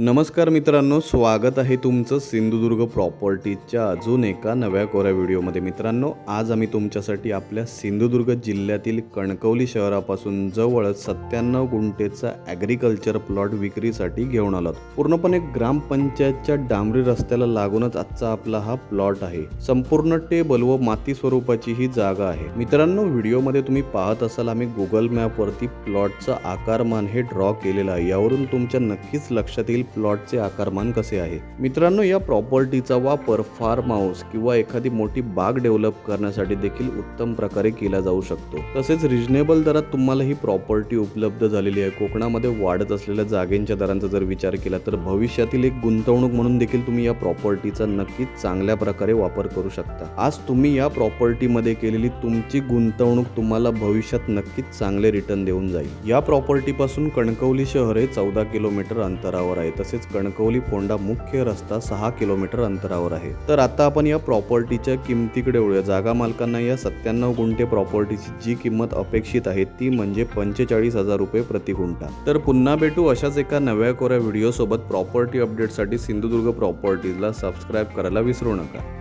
नमस्कार मित्रांनो स्वागत आहे तुमचं सिंधुदुर्ग प्रॉपर्टीच्या अजून एका नव्या कोऱ्या व्हिडिओमध्ये. मित्रांनो आज आम्ही तुमच्यासाठी आपल्या सिंधुदुर्ग जिल्ह्यातील कणकवली शहरापासून जवळच सत्त्याण्णव गुंठेचा ॲग्रिकल्चर प्लॉट विक्रीसाठी घेऊन आलो आहोत. पूर्णपणे ग्रामपंचायतच्या डांबरी रस्त्याला लागूनच आजचा आपला हा प्लॉट आहे. संपूर्ण टेबल व माती स्वरूपाची ही जागा आहे. मित्रांनो व्हिडिओमध्ये तुम्ही पाहत असाल आम्ही गुगल मॅपवरती प्लॉटचं आकारमान हे ड्रॉ केलेलं आहे. यावरून तुमच्या नक्कीच लक्षात येईल प्लॉटचे आकारमान कसे आहे? मित्रांनो या प्रॉपर्टीचा वापर फार्म हाऊस किंवा एखादी मोठी बाग डेव्हलप करण्यासाठी देखील उत्तम प्रकारे केला जाऊ शकतो. तसेच रिजनेबल दरात तुम्हाला ही प्रॉपर्टी उपलब्ध झालेली आहे. कोकणामध्ये वाढत असलेल्या जागेंच्या दरांचा जर विचार केला तर भविष्यातील एक गुंतवणूक म्हणून देखील तुम्ही या प्रॉपर्टीचा नक्कीच चांगल्या प्रकारे वापर करू शकता. आज तुम्ही या प्रॉपर्टीमध्ये केलेली तुमची गुंतवणूक तुम्हाला भविष्यात नक्कीच चांगले रिटर्न देऊन जाईल. या प्रॉपर्टीपासून कणकवली शहर हे चौदा किलोमीटर अंतरावर आहे. तसेच कणकवली फोंडा मुख्य रस्ता सहा किलोमीटर अंतरावर आहे. तर आता आपण या प्रॉपर्टीच्या किमतीकडे वळूया. जागा मालकांना या सत्त्याण्णव गुंठे प्रॉपर्टीची जी किंमत अपेक्षित आहे ती म्हणजे पंचेचाळीस हजार रुपये प्रति गुंठा. तर पुन्हा भेटू अशाच एका नव्या कोऱ्या व्हिडिओ सोबत प्रॉपर्टी अपडेटसाठी सिंधुदुर्ग प्रॉपर्टीजला सबस्क्राईब करायला विसरू नका.